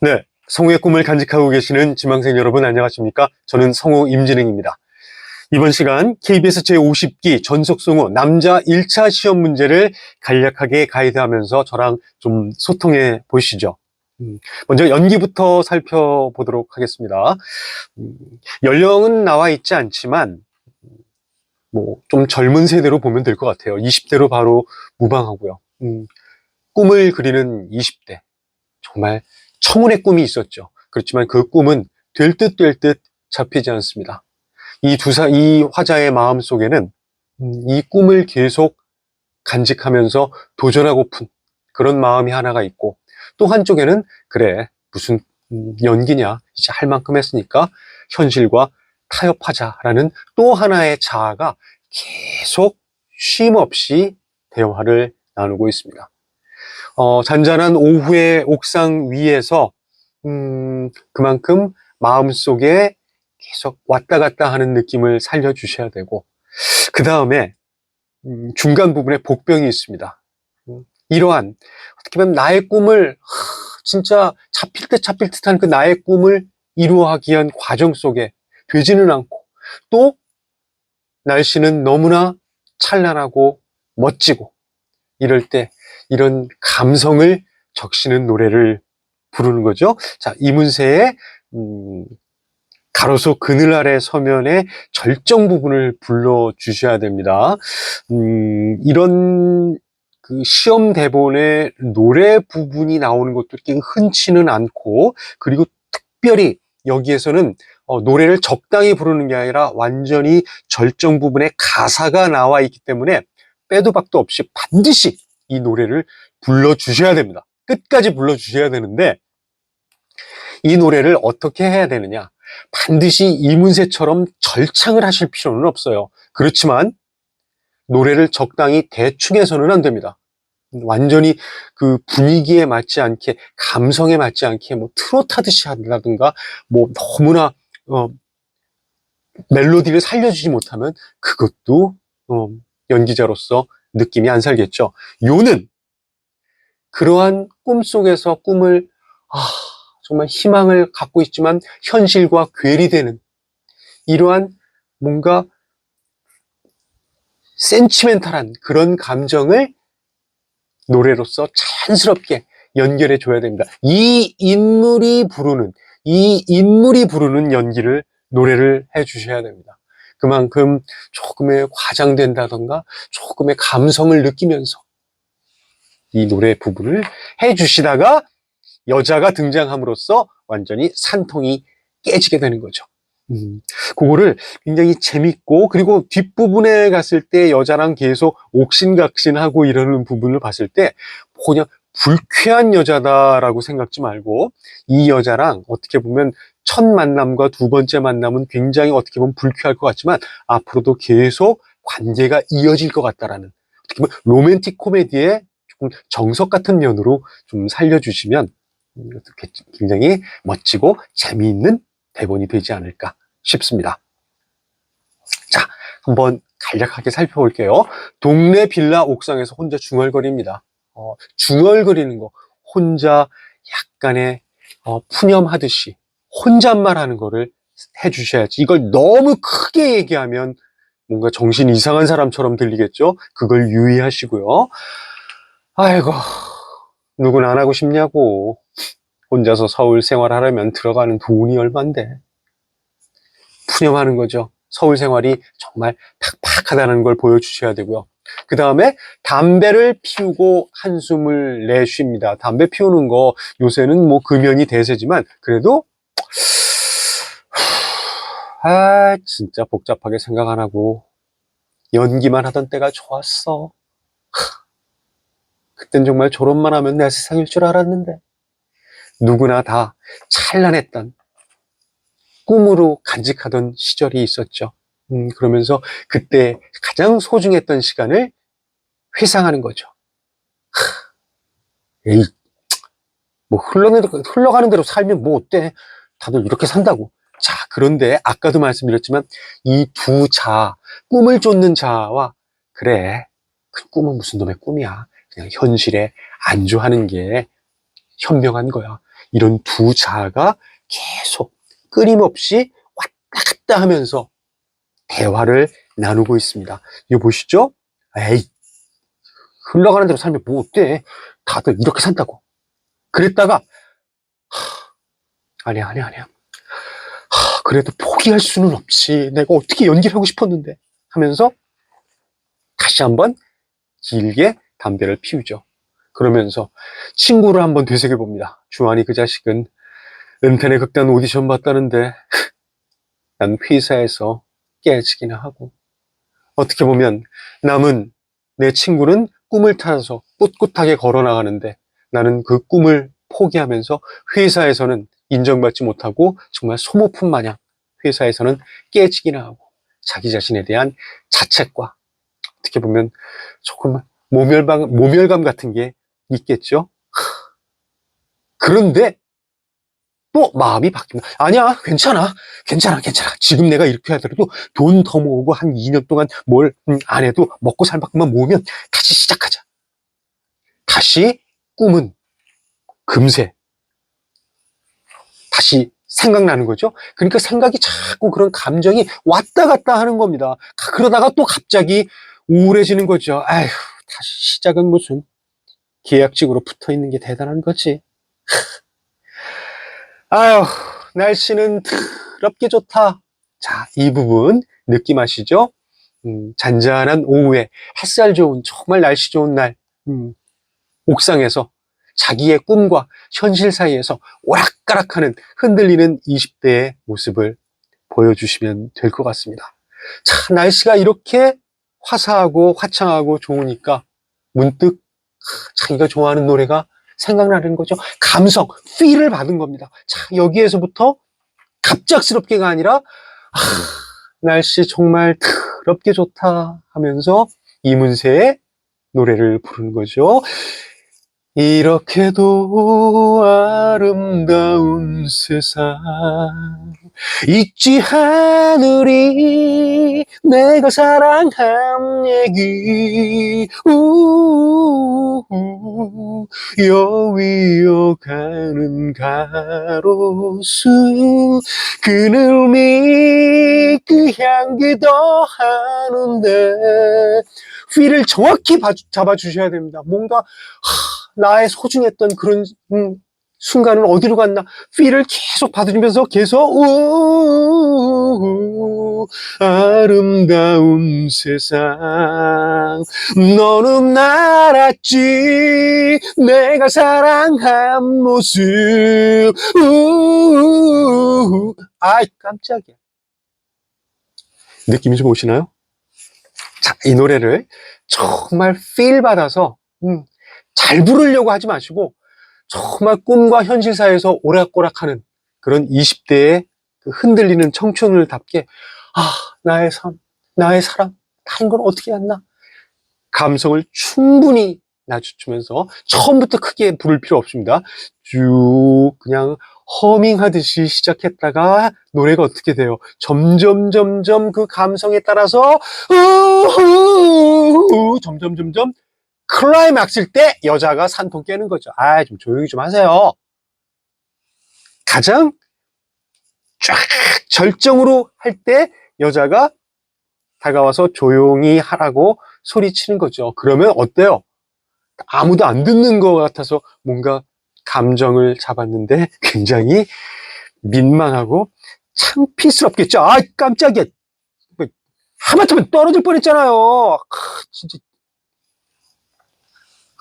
네, 성우의 꿈을 간직하고 계시는 지망생 여러분 안녕하십니까? 저는 성우 임진행입니다. 이번 시간 KBS 제50기 전속성우 남자 1차 시험 문제를 간략하게 가이드하면서 저랑 좀 소통해 보시죠. 음, 먼저 연기부터 살펴보도록 하겠습니다. 음, 연령은 나와 있지 않지만 뭐 좀 젊은 세대로 보면 될 것 같아요. 20대로 바로 무방하고요. 음, 꿈을 그리는 20대. 정말 청운의 꿈이 있었죠. 그렇지만 그 꿈은 될 듯 될 듯 잡히지 않습니다. 이 두사, 이 화자의 마음 속에는 음, 이 꿈을 계속 간직하면서 도전하고픈 그런 마음이 하나가 있고 또 한쪽에는 그래, 무슨 음, 연기냐, 이제 할 만큼 했으니까 현실과 타협하자라는 또 하나의 자아가 계속 쉼 없이 대화를 나누고 있습니다. 어, 잔잔한 오후의 옥상 위에서 음, 그만큼 마음속에 계속 왔다 갔다 하는 느낌을 살려주셔야 되고 그 다음에 음, 중간 부분에 복병이 있습니다. 음, 이러한 어떻게 보면 나의 꿈을 하, 진짜 잡힐 듯 잡힐 듯한 그 나의 꿈을 이루어가기 위한 과정 속에 되지는 않고 또 날씨는 너무나 찬란하고 멋지고 이럴 때 이런 감성을 적시는 노래를 부르는 거죠. 자, 이문세의 음, 가로수 그늘 아래 서면의 절정 부분을 불러 주셔야 됩니다. 음, 이런 그 시험 대본에 노래 부분이 나오는 것도 흔치는 않고 그리고 특별히 여기에서는 어, 노래를 적당히 부르는 게 아니라 완전히 절정 부분에 가사가 나와 있기 때문에 빼도 박도 없이 반드시 이 노래를 불러주셔야 됩니다. 끝까지 불러주셔야 되는데 이 노래를 어떻게 해야 되느냐? 반드시 이문세처럼 절창을 하실 필요는 없어요. 그렇지만 노래를 적당히 대충 해서는 안 됩니다. 완전히 그 분위기에 맞지 않게 감성에 맞지 않게 뭐 트로트 하듯이 한다든가 뭐 너무나 어, 멜로디를 살려주지 못하면 그것도 어, 연기자로서 느낌이 안 살겠죠. 요는 그러한 꿈속에서 꿈을 아, 정말 희망을 갖고 있지만 현실과 괴리되는 이러한 뭔가 센치멘탈한 그런 감정을 노래로서 자연스럽게 연결해 줘야 됩니다. 이 인물이 부르는 이 인물이 부르는 연기를 노래를 해 주셔야 됩니다. 그만큼 조금의 과장된다던가 조금의 감성을 느끼면서 이 노래 부분을 해 주시다가 여자가 등장함으로써 완전히 산통이 깨지게 되는 거죠. 음, 그거를 굉장히 재밌고 그리고 뒷부분에 갔을 때 여자랑 계속 옥신각신하고 이러는 부분을 봤을 때 그냥 불쾌한 여자다라고 생각지 말고 이 여자랑 어떻게 보면 첫 만남과 두 번째 만남은 굉장히 어떻게 보면 불쾌할 것 같지만 앞으로도 계속 관계가 이어질 것 같다라는 어떻게 보면 로맨틱 코미디의 조금 정석 같은 면으로 좀 살려주시면 굉장히 멋지고 재미있는 대본이 되지 않을까 싶습니다. 자, 한번 간략하게 살펴볼게요. 동네 빌라 옥상에서 혼자 중얼거립니다. 어, 중얼거리는 거, 혼자 약간의 어, 푸념하듯이 혼잣말 하는 거를 해주셔야지. 이걸 너무 크게 얘기하면 뭔가 정신 이상한 사람처럼 들리겠죠? 그걸 유의하시고요. 아이고, 누군 안 하고 싶냐고. 혼자서 서울 생활하려면 들어가는 돈이 얼만데. 푸념하는 거죠. 서울 생활이 정말 팍팍하다는 걸 보여주셔야 되고요. 그 다음에 담배를 피우고 한숨을 내쉽니다. 담배 피우는 거 요새는 뭐 금연이 대세지만 그래도 아 진짜 복잡하게 생각 안 하고 연기만 하던 때가 좋았어. 그땐 정말 졸업만 하면 내 세상일 줄 알았는데 누구나 다 찬란했던 꿈으로 간직하던 시절이 있었죠. 음, 그러면서 그때 가장 소중했던 시간을 회상하는 거죠. 하, 에이, 뭐 흘러가는, 흘러가는 대로 살면 뭐 어때? 다들 이렇게 산다고. 자, 그런데 아까도 말씀드렸지만 이 두 자, 꿈을 쫓는 자와 그래, 그 꿈은 무슨 놈의 꿈이야. 그냥 현실에 안주하는 게 현명한 거야. 이런 두 자아가 계속 끊임없이 왔다 갔다 하면서 대화를 나누고 있습니다. 이거 보시죠? 에이, 흘러가는 대로 살면 뭐 어때? 다들 이렇게 산다고. 그랬다가, 하, 아니야, 아니야, 아니야. 하, 그래도 포기할 수는 없지. 내가 어떻게 연기를 하고 싶었는데. 하면서 다시 한번 길게 담배를 피우죠. 그러면서 친구를 한번 되새겨 봅니다. 주한이 그 자식은 은퇴의 극단 오디션 봤다는데 난 회사에서 깨지기나 하고 어떻게 보면 남은 내 친구는 꿈을 타서 꿋꿋하게 걸어 나가는데 나는 그 꿈을 포기하면서 회사에서는 인정받지 못하고 정말 소모품 마냥 회사에서는 깨지기나 하고 자기 자신에 대한 자책과 어떻게 보면 조금 모멸감, 모멸감 같은 게 있겠죠. 그런데 또 마음이 바뀝니다. 아니야, 괜찮아, 괜찮아, 괜찮아. 지금 내가 이렇게 하더라도 돈 더 모으고 한 2년 동안 뭘안 해도 먹고 살 만큼만 모으면 다시 시작하자. 다시 꿈은 금세 다시 생각나는 거죠. 그러니까 생각이 자꾸 그런 감정이 왔다 갔다 하는 겁니다. 그러다가 또 갑자기 우울해지는 거죠. 아휴, 다시 시작은 무슨 계약직으로 붙어 있는 게 대단한 거지. 아휴, 날씨는 더럽게 좋다. 자, 이 부분 느낌 아시죠? 음, 잔잔한 오후에 햇살 좋은 정말 날씨 좋은 날, 음, 옥상에서 자기의 꿈과 현실 사이에서 오락가락하는 흔들리는 20대의 모습을 보여주시면 될 것 같습니다. 자, 날씨가 이렇게 화사하고 화창하고 좋으니까 문득 자기가 좋아하는 노래가 생각나는 거죠. 감성, feel을 받은 겁니다. 자, 여기에서부터 갑작스럽게가 아니라 아, 날씨 정말 더럽게 좋다 하면서 이문세의 노래를 부르는 거죠. 이렇게도 아름다운 세상 잊지 않으리 내가 사랑한 얘기 우우우 여위어 가는 가로수 그늘이 그 향기 더하는데 휘를 정확히 봐- 잡아주셔야 됩니다. 뭔가 하, 나의 소중했던 그런 음, 순간은 어디로 갔나? 피를 계속 받으면서 계속 우 아름다운 세상. 너는 알았지. 내가 사랑한 모습. 우 아이 깜짝이야. 느낌이 좀 오시나요? 자, 이 노래를 정말 필 받아서 음, 잘 부르려고 하지 마시고 정말 꿈과 현실 사이에서 오락가락하는 그런 20대의 그 흔들리는 청춘을답게 아 나의 삶, 나의 사랑 다른 건 어떻게 했나 감성을 충분히 낮추면서 처음부터 크게 부를 필요 없습니다. 쭉 그냥 허밍하듯이 시작했다가 노래가 어떻게 돼요? 점점 점점 그 감성에 따라서 우우우 점점 점점 클라이막스일 때 여자가 산통 깨는 거죠. 아, 좀 조용히 좀 하세요. 가장 쫙 절정으로 할 때 여자가 다가와서 조용히 하라고 소리치는 거죠. 그러면 어때요? 아무도 안 듣는 것 같아서 뭔가 감정을 잡았는데 굉장히 민망하고 창피스럽겠죠. 아, 깜짝이야. 하마터면 떨어질 뻔했잖아요. 크, 진짜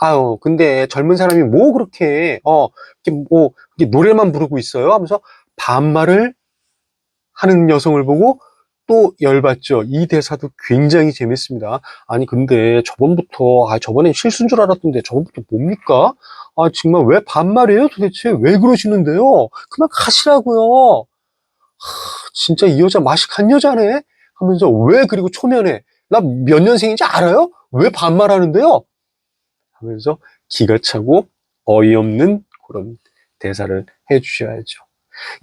아유, 근데 젊은 사람이 뭐 그렇게, 어, 이렇게 뭐, 이렇게 노래만 부르고 있어요? 하면서 반말을 하는 여성을 보고 또 열받죠. 이 대사도 굉장히 재밌습니다. 아니, 근데 저번부터, 아, 저번엔 실수인 줄 알았던데 저번부터 뭡니까? 아, 정말 왜 반말이에요? 도대체 왜 그러시는데요? 그만 가시라고요. 하, 진짜 이 여자 맛이 간 여자네? 하면서 왜 그리고 초면에, 나 몇 년생인지 알아요? 왜 반말하는데요? 하면서 기가 차고 어이없는 그런 대사를 해주셔야죠.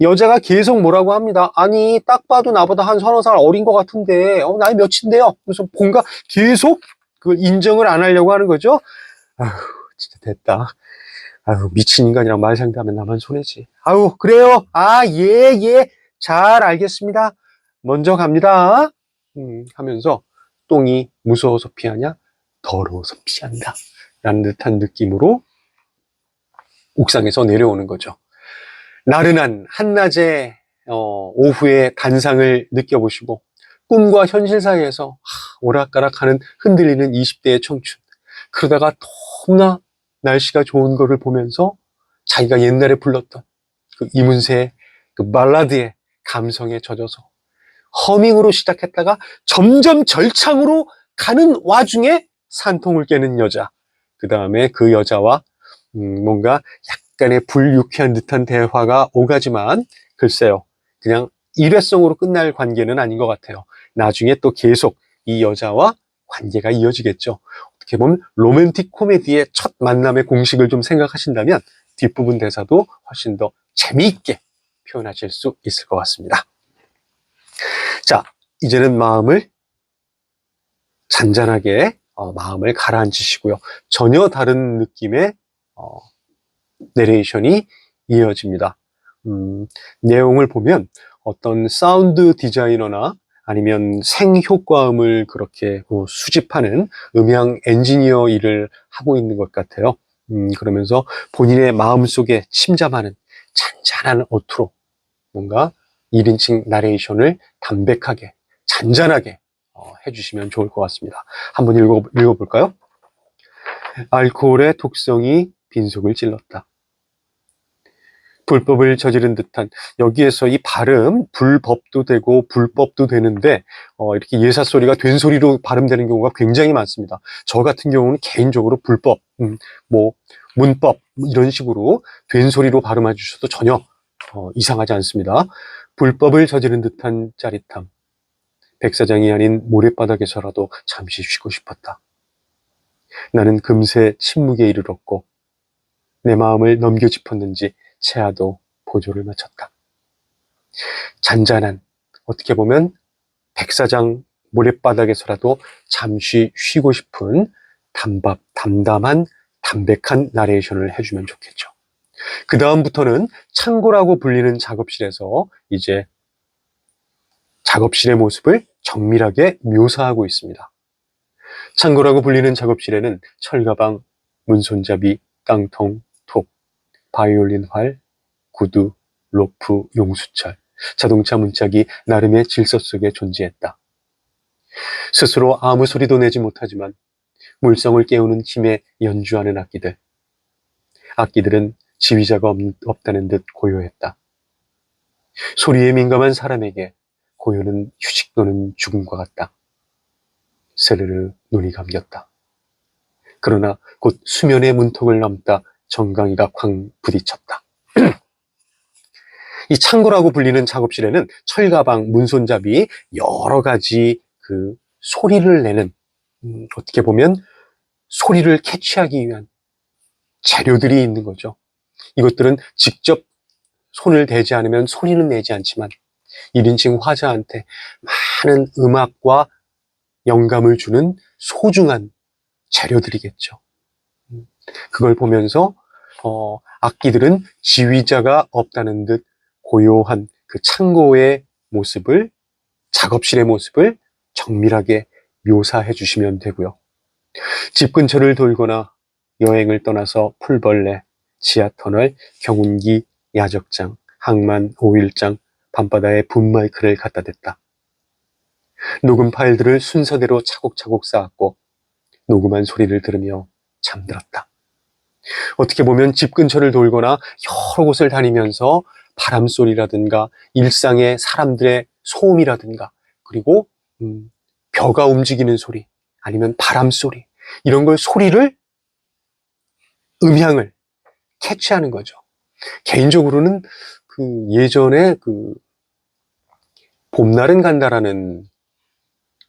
여자가 계속 뭐라고 합니다. 아니, 딱 봐도 나보다 한 서너 살 어린 것 같은데, 어, 나이 몇인데요? 그래서 뭔가 계속 그 인정을 안 하려고 하는 거죠. 아휴, 진짜 됐다. 아유, 미친 인간이랑 말 상대하면 나만 손해지. 아유, 그래요. 아, 예, 예. 잘 알겠습니다. 먼저 갑니다. 음, 하면서 똥이 무서워서 피하냐? 더러워서 피한다. 라는 듯한 느낌으로 옥상에서 내려오는 거죠. 나른한 한낮의 어, 오후의 단상을 느껴보시고 꿈과 현실 사이에서 하, 오락가락하는 흔들리는 20대의 청춘. 그러다가 너무나 날씨가 좋은 거를 보면서 자기가 옛날에 불렀던 그 이문세의 그 발라드의 감성에 젖어서 허밍으로 시작했다가 점점 절창으로 가는 와중에 산통을 깨는 여자. 그 다음에 그 여자와 음, 뭔가 약간의 불유쾌한 듯한 대화가 오가지만 글쎄요. 그냥 일회성으로 끝날 관계는 아닌 것 같아요. 나중에 또 계속 이 여자와 관계가 이어지겠죠. 어떻게 보면 로맨틱 코미디의 첫 만남의 공식을 좀 생각하신다면 뒷부분 대사도 훨씬 더 재미있게 표현하실 수 있을 것 같습니다. 자, 이제는 마음을 잔잔하게 어, 마음을 가라앉히시고요. 전혀 다른 느낌의 어, 내레이션이 이어집니다. 음, 내용을 보면 어떤 사운드 디자이너나 아니면 생효과음을 그렇게 어, 수집하는 음향 엔지니어 일을 하고 있는 것 같아요. 음, 그러면서 본인의 마음속에 침잠하는 잔잔한 어투로 뭔가 1인칭 나레이션을 담백하게, 잔잔하게 어, 해주시면 좋을 것 같습니다. 한번 읽어, 읽어볼까요? 알코올의 독성이 빈속을 찔렀다. 불법을 저지른 듯한 여기에서 이 발음 불법도 되고 불법도 되는데 어, 이렇게 예사 소리가 된 소리로 발음되는 경우가 굉장히 많습니다. 저 같은 경우는 개인적으로 불법, 음, 뭐 문법 뭐 이런 식으로 된 소리로 발음해 주셔도 전혀 어, 이상하지 않습니다. 불법을 저지른 듯한 짜릿함. 백사장이 아닌 모래바닥에서라도 잠시 쉬고 싶었다. 나는 금세 침묵에 이르렀고 내 마음을 넘겨 짚었는지 채아도 보조를 마쳤다. 잔잔한 어떻게 보면 백사장 모래바닥에서라도 잠시 쉬고 싶은 담밥, 담담한 담백한 나레이션을 해주면 좋겠죠. 그 다음부터는 창고라고 불리는 작업실에서 이제 작업실의 모습을 정밀하게 묘사하고 있습니다. 창고라고 불리는 작업실에는 철가방, 문손잡이, 깡통, 톱, 바이올린 활, 구두, 로프, 용수철, 자동차 문짝이 나름의 질서 속에 존재했다. 스스로 아무 소리도 내지 못하지만 물성을 깨우는 힘에 연주하는 악기들. 악기들은 지휘자가 없, 없다는 듯 고요했다. 소리에 민감한 사람에게 고요는 휴식 또는 죽음과 같다. 스르르 눈이 감겼다. 그러나 곧 수면의 문턱을 넘다 정강이가 쾅 부딪혔다. 이 창고라고 불리는 작업실에는 철가방, 문손잡이 여러 가지 그 소리를 내는 음, 어떻게 보면 소리를 캐치하기 위한 재료들이 있는 거죠. 이것들은 직접 손을 대지 않으면 소리는 내지 않지만 1인칭 화자한테 많은 음악과 영감을 주는 소중한 재료들이겠죠. 음, 그걸 보면서 어, 악기들은 지휘자가 없다는 듯 고요한 그 창고의 모습을 작업실의 모습을 정밀하게 묘사해 주시면 되고요. 집 근처를 돌거나 여행을 떠나서 풀벌레, 지하터널, 경운기, 야적장, 항만, 오일장, 밤바다에 붐마이크를 갖다 댔다. 녹음 파일들을 순서대로 차곡차곡 쌓았고 녹음한 소리를 들으며 잠들었다. 어떻게 보면 집 근처를 돌거나 여러 곳을 다니면서 바람 소리라든가 일상의 사람들의 소음이라든가 그리고 음, 벼가 움직이는 소리 아니면 바람 소리 이런 걸 소리를 음향을 캐치하는 거죠. 개인적으로는 그 예전에 그 봄날은 간다라는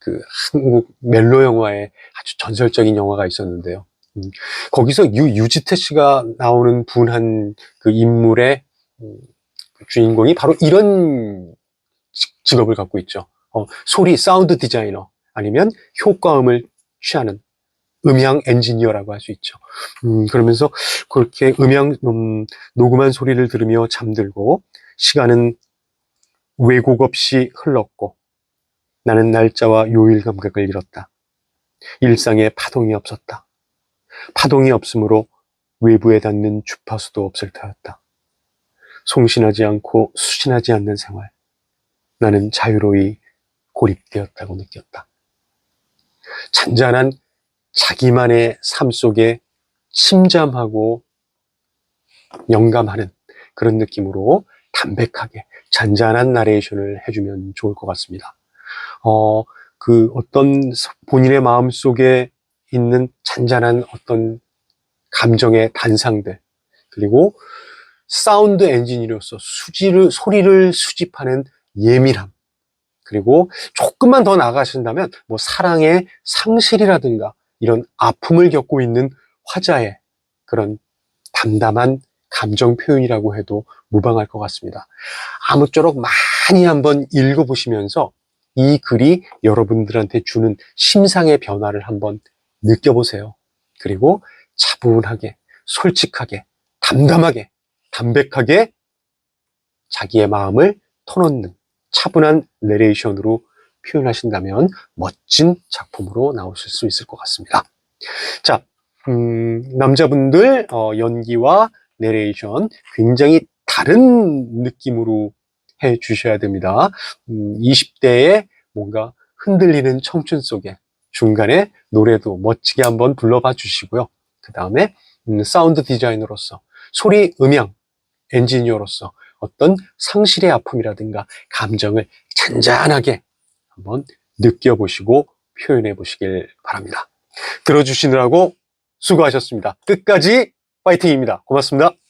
그 한국 멜로 영화의 아주 전설적인 영화가 있었는데요. 음, 거기서 유, 유지태 씨가 나오는 분한 그 인물의 음, 주인공이 바로 이런 직- 직업을 갖고 있죠. 어, 소리, 사운드 디자이너 아니면 효과음을 취하는 음향 엔지니어라고 할 수 있죠. 음, 그러면서 그렇게 음향, 음, 녹음한 소리를 들으며 잠들고 시간은 왜곡 없이 흘렀고 나는 날짜와 요일 감각을 잃었다. 일상에 파동이 없었다. 파동이 없으므로 외부에 닿는 주파수도 없을 터였다. 송신하지 않고 수신하지 않는 생활. 나는 자유로이 고립되었다고 느꼈다. 잔잔한 자기만의 삶 속에 침잠하고 영감하는 그런 느낌으로 담백하게 잔잔한 나레이션을 해주면 좋을 것 같습니다. 어, 그 어떤 본인의 마음 속에 있는 잔잔한 어떤 감정의 단상들, 그리고 사운드 엔지니어로서 수지를, 소리를 수집하는 예민함, 그리고 조금만 더 나가신다면 뭐 사랑의 상실이라든가 이런 아픔을 겪고 있는 화자의 그런 담담한 감정 표현이라고 해도 무방할 것 같습니다. 아무쪼록 많이 한번 읽어보시면서 이 글이 여러분들한테 주는 심상의 변화를 한번 느껴보세요. 그리고 차분하게, 솔직하게, 담담하게, 담백하게 자기의 마음을 터놓는 차분한 내레이션으로 표현하신다면 멋진 작품으로 나오실 수 있을 것 같습니다. 자, 음, 남자분들 어, 연기와 내레이션 굉장히 다른 느낌으로 해 주셔야 됩니다. 음, 20대의 뭔가 흔들리는 청춘 속에 중간에 노래도 멋지게 한번 불러봐 주시고요. 그 다음에 음, 사운드 디자이너로서 소리 음향 엔지니어로서 어떤 상실의 아픔이라든가 감정을 잔잔하게 한번 느껴보시고 표현해 보시길 바랍니다. 들어주시느라고 수고하셨습니다. 끝까지 파이팅입니다. 고맙습니다.